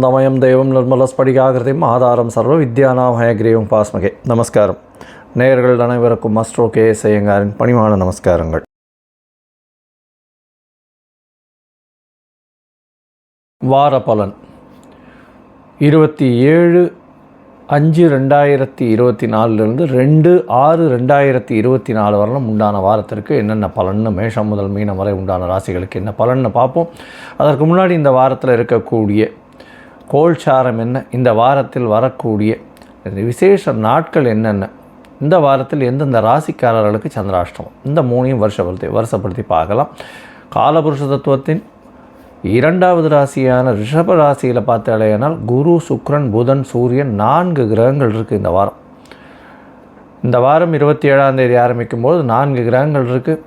ஞானானந்தமயம் தெய்வம் நிர்மலஸ்படிகாகிருதிம் ஆதாரம் சர்வ வித்யானாமயகிரீவம் பாஸ்மகே. நமஸ்காரம். நேயர்கள் அனைவருக்கும் அஸ்ட்ரோ கே எஸ் ஐயங்காரின் பணிவான நமஸ்காரங்கள். வார பலன். இருபத்தி ஏழு அஞ்சு ரெண்டாயிரத்தி இருபத்தி நாலுலேருந்து ரெண்டு ஆறு ரெண்டாயிரத்தி இருபத்தி நாலு வரலும் உண்டான வாரத்திற்கு என்னென்ன பலன்னு மேஷம் முதல் மீனம் வரை உண்டான ராசிகளுக்கு என்ன பலன்னு பார்ப்போம். அதற்கு முன்னாடி இந்த வாரத்தில் இருக்கக்கூடிய கோல்சாரம் என்ன? இந்த வாரத்தில் வரக்கூடிய விசேஷ நாட்கள் என்னென்ன? இந்த வாரத்தில் எந்தெந்த ராசிக்காரர்களுக்கு சந்திராஷ்டமம்? இந்த மூணையும் வருஷப்படுத்தி வருஷப்படுத்தி பார்க்கலாம். காலபுருஷ தத்துவத்தின் இரண்டாவது ராசியான ரிஷப ராசியில் பார்த்தாலேனால் குரு சுக்ரன் புதன் சூரியன் நான்கு கிரகங்கள் இருக்குது இந்த வாரம். இந்த வாரம் இருபத்தி ஏழாம் தேதி ஆரம்பிக்கும் போது நான்கு கிரகங்கள் இருக்குது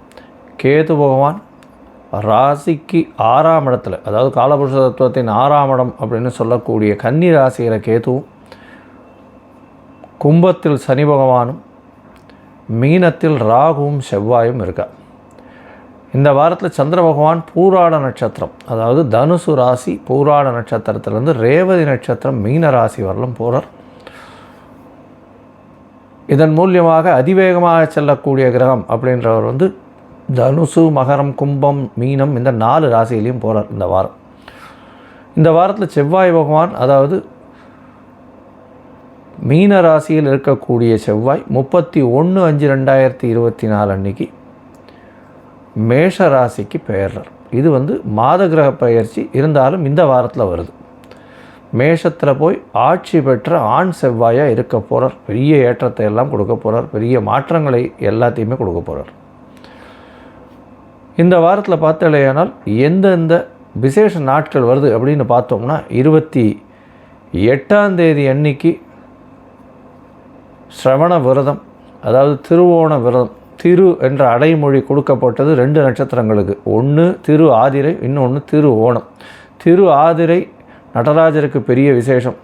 கேது பகவான் ராசிக்கு ஆறாம் இடத்துல அதாவது காலபுருஷ தத்துவத்தின் ஆறாம் இடம் அப்படின்னு சொல்லக்கூடிய கன்னி ராசியில் கேதுவும் கும்பத்தில் சனி பகவானும் மீனத்தில் ராகுவும் செவ்வாயும் இருக்கா. இந்த வாரத்தில் சந்திர பகவான் பூராட நட்சத்திரம் அதாவது தனுசு ராசி பூராட நட்சத்திரத்திலேருந்து ரேவதி நட்சத்திரம் மீன ராசி வரலும் போகிறார் இதன் மூலியமாக அதிவேகமாக செல்லக்கூடிய கிரகம் அப்படின்றவர் வந்து தனுசு மகரம் கும்பம் மீனம் இந்த நாலு ராசியிலையும் போகிறார் இந்த வாரம். இந்த வாரத்தில் செவ்வாய் பகவான் அதாவது மீன ராசியில் இருக்கக்கூடிய செவ்வாய் முப்பத்தி ஒன்று அஞ்சு ரெண்டாயிரத்தி இருபத்தி நாலு அன்னைக்கு மேஷ ராசிக்கு பெயர்றார். இது வந்து மாத கிரக பயிற்சி இருந்தாலும் இந்த வாரத்தில் வருது. மேஷத்தில் போய் ஆட்சி பெற்ற ஆண் செவ்வாயாக இருக்க போகிறார் பெரிய ஏற்றத்தை எல்லாம் கொடுக்க போகிறார் பெரிய மாற்றங்களை எல்லாத்தையுமே கொடுக்க போகிறார் இந்த வாரத்தில் பார்த்தாலேயானால் எந்தெந்த விசேஷ நாட்கள் வருது அப்படின்னு பார்த்தோம்னா இருபத்தி எட்டாம் தேதி அன்னைக்கு ஸ்ரவண விரதம் அதாவது திருவோண விரதம் திரு என்ற அடைமொழி கொடுக்கப்பட்டது ரெண்டு நட்சத்திரங்களுக்கு. ஒன்று திரு ஆதிரை இன்னொன்று திரு ஓணம். திரு ஆதிரை நடராஜருக்கு பெரிய விசேஷம்.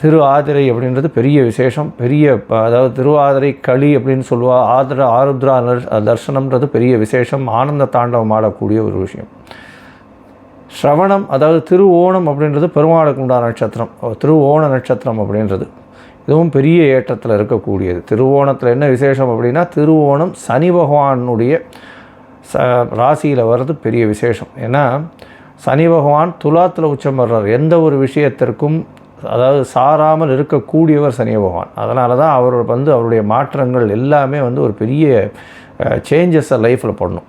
திரு ஆதிரை அப்படின்றது பெரிய விசேஷம். பெரிய அதாவது திருவாதிரை களி அப்படின்னு சொல்லுவா ஆதிர ஆருத்ரா தர்சனம்ன்றது பெரிய விசேஷம். ஆனந்த தாண்டவம் ஆடக்கூடிய ஒரு விஷயம். ஸ்ரவணம் அதாவது திரு ஓணம் அப்படின்றது பெருமாளுக்கு உண்டான நட்சத்திரம். திரு ஓண நட்சத்திரம் அப்படின்றது. இதுவும் பெரிய ஏற்றத்தில் இருக்கக்கூடியது. திருவோணத்தில் என்ன விசேஷம் அப்படின்னா திருவோணம் சனி பகவானுடைய ச ராசியில் வர்றது பெரிய விசேஷம். ஏன்னா சனி பகவான் துலாத்தில் உச்சம் வர்றார். எந்த ஒரு விஷயத்திற்கும் அதாவது சாராமல் இருக்கக்கூடியவர் சனி பகவான். அதனால தான் அவர் வந்து அவருடைய மாற்றங்கள் எல்லாமே வந்து ஒரு பெரிய சேஞ்சஸை லைஃப்பில் பண்ணும்.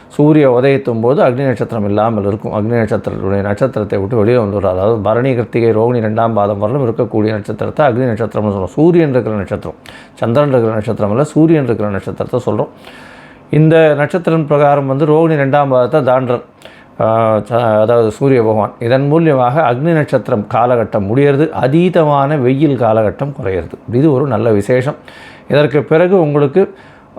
சூரிய உதயத்தும் போது அக்னி நட்சத்திரம் இல்லாமல் இருக்கும். அக்னி நட்சத்திரத்துடைய நட்சத்திரத்தை விட்டு வெளியே வந்துடும் அதாவது பரணி கிருத்திகை ரோகிணி ரெண்டாம் பாதம் வரலும் இருக்கக்கூடிய நட்சத்திரத்தை அக்னி நட்சத்திரம்னு சொல்கிறோம் சூரியன் இருக்கிற நட்சத்திரம் சந்திரன் இருக்கிற நட்சத்திரம் இல்லை சூரியன் இருக்கிற நட்சத்திரத்தை சொல்கிறோம் இந்த நட்சத்திரம் பிரகாரம் வந்து ரோகிணி ரெண்டாம் பாதத்தை தாண்டர் அதாவது சூரிய பகவான். இதன் மூலியமாக அக்னி நட்சத்திரம் காலகட்டம் முடியறது. அதீதமான வெயில் காலகட்டம் குறையிறது. இது ஒரு நல்ல விசேஷம். இதற்கு பிறகு உங்களுக்கு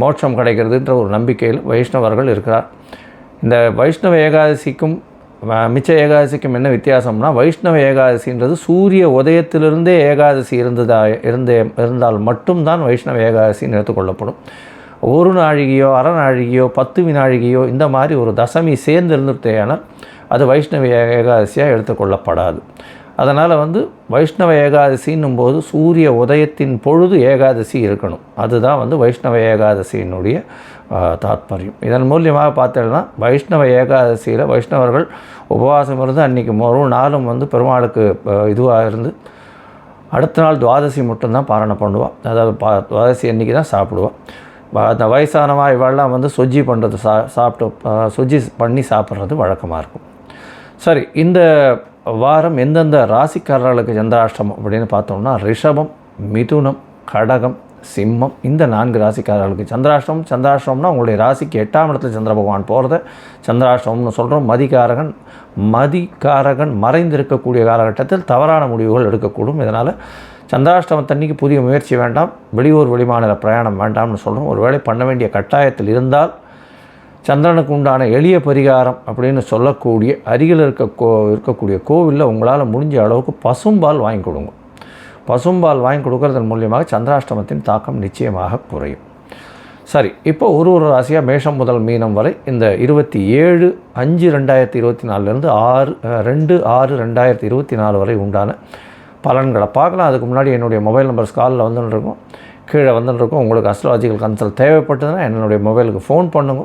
மோட்சம் கிடைக்கிறதுன்ற ஒரு நம்பிக்கையில் வைஷ்ணவர்கள் இருக்கிறார். இந்த வைஷ்ணவ ஏகாதசிக்கும் மிச்ச ஏகாதசிக்கும் என்ன வித்தியாசம்னா வைஷ்ணவ ஏகாதசின்றது சூரிய உதயத்திலிருந்தே ஏகாதசி இருந்ததா இருந்தே இருந்தால் மட்டும்தான் வைஷ்ணவ ஏகாதசின்னு எடுத்துக்கொள்ளப்படும். ஒரு நாழிகையோ அரை நாழிகையோ பத்து வினாழிகையோ இந்த மாதிரி ஒரு தசமி சேர்ந்து இருந்துட்டேயானால் அது வைஷ்ணவ ஏகாதசியாக எடுத்துக்கொள்ளப்படாது. அதனால் வந்து வைஷ்ணவ ஏகாதசின்னும் போது சூரிய உதயத்தின் பொழுது ஏகாதசி இருக்கணும். அதுதான் வந்து வைஷ்ணவ ஏகாதசியினுடைய தாத்பரியம். இதன் மூலியமாக பார்த்தோம்னா வைஷ்ணவ ஏகாதசியில் வைஷ்ணவர்கள் உபவாசம் இருந்து அன்றைக்கி ஒரு நாளும் வந்து பெருமாளுக்கு இதுவாக இருந்து அடுத்த நாள் துவாதசி மட்டும்தான் பாரணை பண்ணுவாள் அதாவது பா துவாதசி அன்றைக்கி தான் சாப்பிடுவாள் வ- அந்த வயசானவா இவெல்லாம் வந்து சொஜ்ஜி பண்ணுறது சா சாப்பிட்டு சுஜ்ஜி சொஜ்ஜி பண்ணி சாப்பிட்றது வழக்கமாக இருக்கும். சரி இந்த வாரம் எந்தெந்த ராசிக்காரர்களுக்கு சந்திராஷ்டமம் அப்படின்னு பார்த்தோம்னா ரிஷபம் மிதுனம் கடகம் சிம்மம் இந்த நான்கு ராசிக்காரர்களுக்கு சந்திராஷ்டமம். சந்திராஷ்டமம்னா உங்களுடைய ராசிக்கு எட்டாம் இடத்துல சந்திர பகவான் போகிறத சந்திராஷ்டமம்னு சொல்கிறோம் மதிகாரகன். மதிகாரகன் மறைந்திருக்கக்கூடிய காலகட்டத்தில் தவறான முடிவுகள் எடுக்கக்கூடும். இதனால் சந்திராஷ்டமத்தன்னைக்கு புதிய முயற்சி வேண்டாம். வெளியூர் வெளிமாநில பிரயாணம் வேண்டாம்னு சொல்கிறோம் ஒருவேளை பண்ண வேண்டிய கட்டாயத்தில் இருந்தால் சந்திரனுக்கு உண்டான எளிய பரிகாரம் அப்படின்னு சொல்லக்கூடிய அருகில் இருக்க கோ இருக்கக்கூடிய கோவிலில் உங்களால் முடிஞ்ச அளவுக்கு பசும்பால் வாங்கி கொடுங்க. பசும்பால் வாங்கி கொடுக்கறதன் மூலியமாக சந்திராஷ்டமத்தின் தாக்கம் நிச்சயமாக குறையும். சரி இப்போ ஒரு ஒரு ராசியாக மேஷம் முதல் மீனம் வரை இந்த இருபத்தி ஏழு அஞ்சு ரெண்டாயிரத்தி இருபத்தி நாலுலேருந்து ஆறு ரெண்டு ஆறு ரெண்டாயிரத்தி இருபத்தி நாலு வரை உண்டான பலன்களை பார்க்கலாம். அதுக்கு முன்னாடி என்னுடைய மொபைல் நம்பர் காலில் வந்துன்னு இருக்கும் கீழே வந்துட்டுருக்கோம் இருக்கும் உங்களுக்கு அஸ்ட்ராலஜிக்கல் கன்சல்ட் தேவைப்பட்டதுன்னா என்னுடைய மொபைலுக்கு ஃபோன் பண்ணுங்க.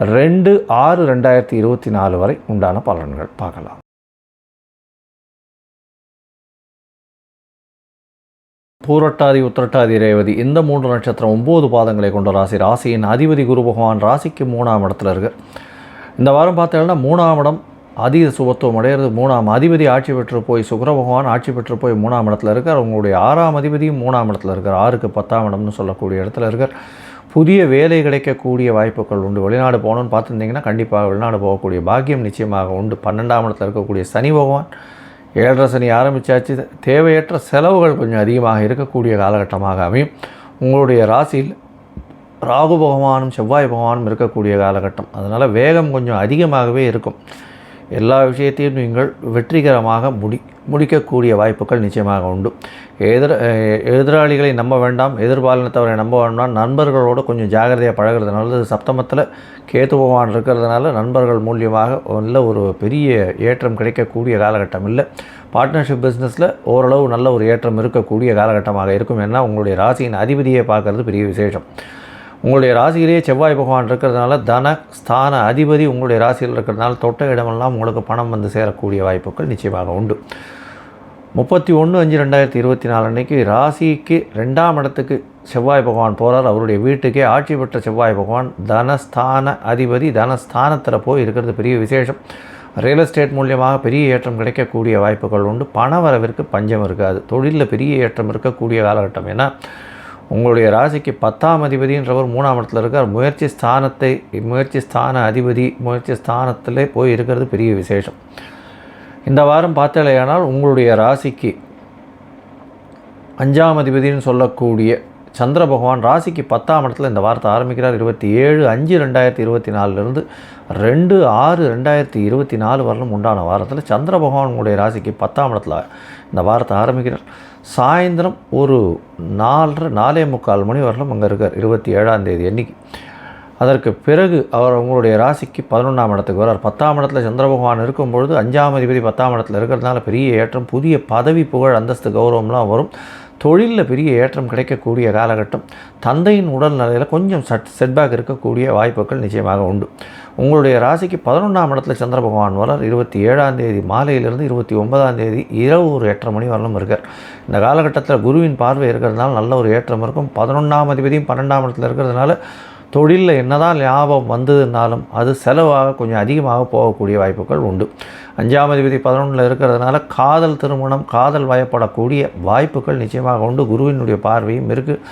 ரெண்டு ஆறு ரெண்டாயிரத்தி இருபத்தி நாலு வரை உண்டான பலன்கள் பார்க்கலாம். பூரட்டாதி உத்திரட்டாதி ரேவதி இந்த மூன்று நட்சத்திரம் ஒம்பது பாதங்களை கொண்ட ராசி. ராசியின் அதிபதி குரு பகவான் ராசிக்கு மூணாம் இடத்துல இருக்கு. இந்த வாரம் பார்த்தீங்கன்னா மூணாம் இடம் அதீத சுபத்துவம் அடையிறது. மூணாம் அதிபதி ஆட்சி பெற்று போய் சுக்கர பகவான் ஆட்சி பெற்று போய் மூணாம் இடத்துல இருக்கார். உங்களுடைய ஆறாம் அதிபதியும் மூணாம் இடத்துல இருக்கார். ஆறுக்கு பத்தாம் இடம்னு சொல்லக்கூடிய இடத்துல இருக்கார். புதிய வேலை கிடைக்கக்கூடிய வாய்ப்புகள் உண்டு. வெளிநாடு போகணும்னு பார்த்துருந்தீங்கன்னா கண்டிப்பாக வெளிநாடு போகக்கூடிய பாக்கியம் நிச்சயமாக உண்டு. பன்னெண்டாம் இடத்துல இருக்கக்கூடிய சனி பகவான் ஏழரை சனி ஆரம்பித்தாச்சு தேவையற்ற செலவுகள் கொஞ்சம் அதிகமாக இருக்கக்கூடிய காலகட்டமாக அமையும். உங்களுடைய ராசியில் ராகு பகவானும் செவ்வாய் பகவானும் இருக்கக்கூடிய காலகட்டம். அதனால் வேகம் கொஞ்சம் அதிகமாகவே இருக்கும். எல்லா விஷயத்தையும் நீங்கள் வெற்றிகரமாக முடி முடிக்கக்கூடிய வாய்ப்புகள் நிச்சயமாக உண்டு. எதிர எதிராளிகளை நம்ப வேண்டாம் எதிர்பாலினத்தவரை நம்ப வேண்டாம் நண்பர்களோடு கொஞ்சம் ஜாகிரதையாக பழகிறது நல்லது. சப்தமத்தில் கேத்து பகவான் இருக்கிறதுனால நண்பர்கள் மூலியமாக நல்ல ஒரு பெரிய ஏற்றம் கிடைக்கக்கூடிய காலகட்டம் இல்லை. பார்ட்னர்ஷிப் பிஸ்னஸில் ஓரளவு நல்ல ஒரு ஏற்றம் இருக்கக்கூடிய காலகட்டமாக இருக்கும். ஏன்னா உங்களுடைய ராசியின் அதிபதியை பார்க்குறது பெரிய விசேஷம். உங்களுடைய ராசியிலேயே செவ்வாய் பகவான் இருக்கிறதுனால தன ஸ்தான அதிபதி உங்களுடைய ராசியில் இருக்கிறதுனால தொட்ட இடமெல்லாம் உங்களுக்கு பணம் வந்து சேரக்கூடிய வாய்ப்புகள் நிச்சயமாக உண்டு. முப்பத்தி ஒன்று அஞ்சு ரெண்டாயிரத்தி இருபத்தி நாலு அன்னைக்கு ராசிக்கு ரெண்டாம் இடத்துக்கு செவ்வாய் பகவான் போகிறார் அவருடைய வீட்டுக்கே ஆட்சி பெற்ற செவ்வாய் பகவான் தனஸ்தான அதிபதி தனஸ்தானத்தில் போய் இருக்கிறது பெரிய விசேஷம். ரியல் எஸ்டேட் மூலியமாக பெரிய ஏற்றம் கிடைக்கக்கூடிய வாய்ப்புகள் உண்டு. பண வரவிற்கு பஞ்சம் இருக்காது. தொழிலில் பெரிய ஏற்றம் இருக்கக்கூடிய காலகட்டம். ஏன்னா உங்களுடைய ராசிக்கு பத்தாம் அதிபதின்றவர் மூணாம் இடத்துல இருக்கார். முயற்சி ஸ்தானத்தை முயற்சி ஸ்தான அதிபதி முயற்சி ஸ்தானத்திலே போய் இருக்கிறது பெரிய விசேஷம். இந்த வாரம் பார்த்தலையானால் உங்களுடைய ராசிக்கு அஞ்சாம் அதிபதினு சொல்லக்கூடிய சந்திர பகவான் ராசிக்கு பத்தாம் இடத்துல இந்த வாரத்தை ஆரம்பிக்கிறார். இருபத்தி ஏழு அஞ்சு ரெண்டாயிரத்தி இருபத்தி நாலுலேருந்து ரெண்டு ஆறு ரெண்டாயிரத்தி இருபத்தி நாலு வரலும் உண்டான வாரத்தில் சந்திர பகவான் உங்களுடைய ராசிக்கு பத்தாம் இடத்துல இந்த வாரத்தை ஆரம்பிக்கிறார். சாயந்தரம் ஒரு நாலரை நாலே முக்கால் மணி வரலும் அங்கே இருக்கார் இருபத்தி ஏழாம் தேதி அன்னைக்கு. அதற்கு பிறகு அவர் உங்களுடைய ராசிக்கு பதினொன்றாம் இடத்துக்கு வரார் பத்தாம் இடத்துல சந்திர பகவான் இருக்கும்பொழுது அஞ்சாம் அதிபதி பத்தாம் இடத்துல இருக்கிறதுனால பெரிய ஏற்றம் புதிய பதவி புகழ் அந்தஸ்து கௌரவம்லாம் வரும். தொழிலில் பெரிய ஏற்றம் கிடைக்கக்கூடிய காலகட்டம் தந்தையின் உடல்நிலையில் கொஞ்சம் சட் செட்பேக் இருக்கக்கூடிய வாய்ப்புகள் நிச்சயமாக உண்டு. உங்களுடைய ராசிக்கு பதினொன்றாம் இடத்துல சந்திர பகவான் வரார் இருபத்தி ஏழாம் தேதி மாலையிலிருந்து இருபத்தி ஒன்பதாம் தேதி இரவு ஒரு எட்டரை மணி வரலும் இருக்கார். இந்த காலகட்டத்தில் குருவின் பார்வை இருக்கிறதுனால நல்ல ஒரு ஏற்றம் இருக்கும். பதினொன்றாம் அதிபதியும் பன்னெண்டாம் இடத்துல இருக்கிறதுனால தொழிலில் என்னதான் லாபம் வந்ததுனாலும் அது செலவாக கொஞ்சம் அதிகமாக போகக்கூடிய வாய்ப்புகள் உண்டு. அஞ்சாம் அதிபதி பதினொன்றில் இருக்கிறதுனால காதல் திருமணம் காதல் வயப்படக்கூடிய வாய்ப்புகள் நிச்சயமாக உண்டு. குருவினுடைய பார்வையும் இருக்குது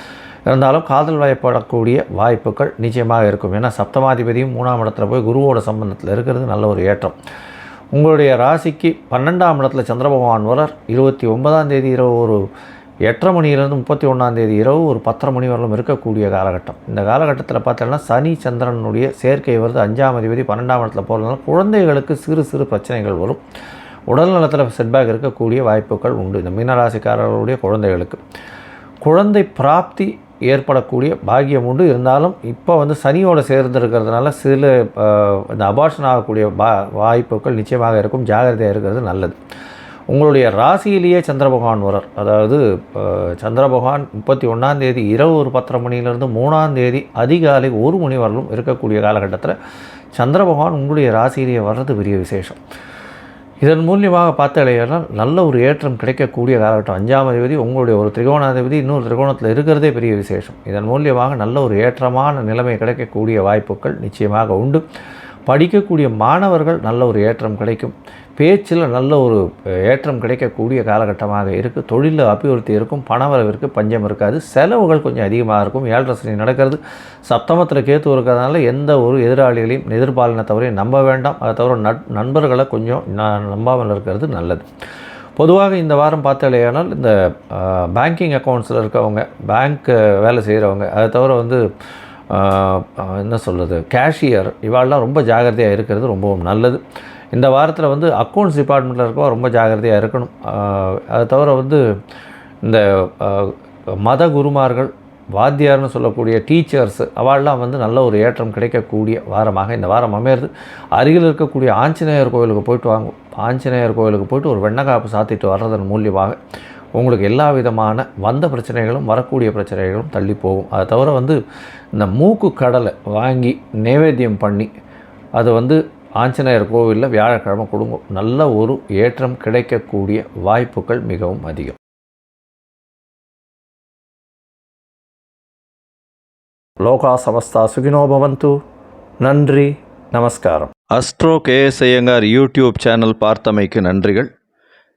இருந்தாலும் காதல் வயப்படக்கூடிய வாய்ப்புகள் நிச்சயமாக இருக்கும். ஏன்னா சப்தமாதிபதியும் மூணாம் இடத்துல போய் குருவோட சம்பந்தத்தில் இருக்கிறது நல்ல ஒரு ஏற்றம். உங்களுடைய ராசிக்கு பன்னெண்டாம் இடத்துல சந்திர பகவான் வரர் இருபத்தி ஒன்பதாம் தேதி இரவு ஒரு எட்டரை மணியிலேருந்து முப்பத்தி ஒன்றாந்தேதி இரவு ஒரு பத்தரை மணி வரலும் இருக்கக்கூடிய காலகட்டம். இந்த காலகட்டத்தில் பார்த்தோன்னா சனி சந்திரனுடைய சேர்க்கை வருது. அஞ்சாம் அதிபதி பன்னெண்டாம் இடத்துல போகிறதுனால குழந்தைகளுக்கு சிறு சிறு பிரச்சனைகள் வரும். உடல் நலத்தில் செட்பேக் இருக்கக்கூடிய வாய்ப்புகள் உண்டு. இந்த மீனராசிக்காரர்களுடைய குழந்தைகளுக்கு. குழந்தை பிராப்தி ஏற்படக்கூடிய பாகியம் உண்டு. இருந்தாலும் இப்போ வந்து சனியோடு சேர்ந்துருக்கிறதுனால சில இந்த அபார்ஷன் ஆகக்கூடிய பா வாய்ப்புகள் நிச்சயமாக இருக்கும். ஜாகிரதையாக இருக்கிறது நல்லது. உங்களுடைய ராசியிலேயே சந்திர பகவான் வரார் அதாவது சந்திர பகவான் முப்பத்தி ஒன்றாந்தேதி இரவு ஒரு பத்தரை மணியிலிருந்து மூணாம் தேதி அதிகாலை ஒரு மணி வரலும் இருக்கக்கூடிய காலகட்டத்தில் சந்திர பகவான் உங்களுடைய ராசியிலேயே வர்றது பெரிய விசேஷம். இதன் மூலியமாக பார்த்தாலேயானால் நல்ல ஒரு ஏற்றம் கிடைக்கக்கூடிய காலகட்டம். அஞ்சாம் அதிபதி உங்களுடைய ஒரு திரிகோணாதிபதி இன்னொரு திரிகோணத்தில் இருக்கிறதே பெரிய விசேஷம். இதன் மூலியமாக நல்ல ஒரு ஏற்றமான நிலைமை கிடைக்கக்கூடிய வாய்ப்புகள் நிச்சயமாக உண்டு. படிக்கக்கூடிய மாணவர்கள் நல்ல ஒரு ஏற்றம் கிடைக்கும். பேச்சில் நல்ல ஒரு ஏற்றம் கிடைக்கக்கூடிய காலகட்டமாக இருக்குது தொழிலில் அபிவிருத்தி இருக்கும் பணவரவிற்கு பஞ்சம் இருக்காது. செலவுகள் கொஞ்சம் அதிகமாக இருக்கும். ஏழரசனி நடக்கிறது. சப்தமத்தில் கேத்து இருக்கிறதுனால எந்த ஒரு எதிராளிகளையும் எதிர்பாலினத்தவரையும் நம்ப வேண்டாம். அதை தவிர நட் நண்பர்களை கொஞ்சம் நம்பாமல் இருக்கிறது நல்லது. பொதுவாக இந்த வாரம் பார்த்தாலேயானால் இந்த பேங்கிங் அக்கௌண்ட்ஸில் இருக்கவங்க பேங்க் வேலை செய்கிறவங்க அதை தவிர வந்து என்ன சொல்கிறது கேஷியர் இவாளெலாம் ரொம்ப ஜாகிரதையாக இருக்கிறது ரொம்பவும் நல்லது. இந்த வாரத்தில் வந்து அக்கௌண்ட்ஸ் டிபார்ட்மெண்ட்டில் இருக்கவா ரொம்ப ஜாகிரதையாக இருக்கணும். அதை தவிர வந்து இந்த மத குருமார்கள் வாத்தியார்னு சொல்லக்கூடிய டீச்சர்ஸ் அவள்லாம் வந்து நல்ல ஒரு ஏற்றம் கிடைக்கக்கூடிய வாரமாக இந்த வாரம் அமையிறது. அருகில் இருக்கக்கூடிய ஆஞ்சநேயர் கோவிலுக்கு போயிட்டு வாங்க. ஆஞ்சநேயர் கோவிலுக்கு போயிட்டு ஒரு வெண்ணக்காப்பு சாத்திட்டு வர்றதன் மூலியமாக உங்களுக்கு எல்லா விதமான வந்த பிரச்சனைகளும் வரக்கூடிய பிரச்சனைகளும் தள்ளி போகும். அதை தவிர வந்து இந்த மூக்கு கடலை வாங்கி நைவேத்தியம் பண்ணி அது வந்து ஆஞ்சநேயர் கோவிலில் வியாழக்கிழமை கொடுங்க. நல்ல ஒரு ஏற்றம் கிடைக்கக்கூடிய வாய்ப்புகள் மிகவும் அதிகம். லோகா சமஸ்தா சுகினோபவந்து நன்றி நமஸ்காரம். Astro KS Iyengar YouTube channel பார்த்தமைக்கு நன்றிகள்.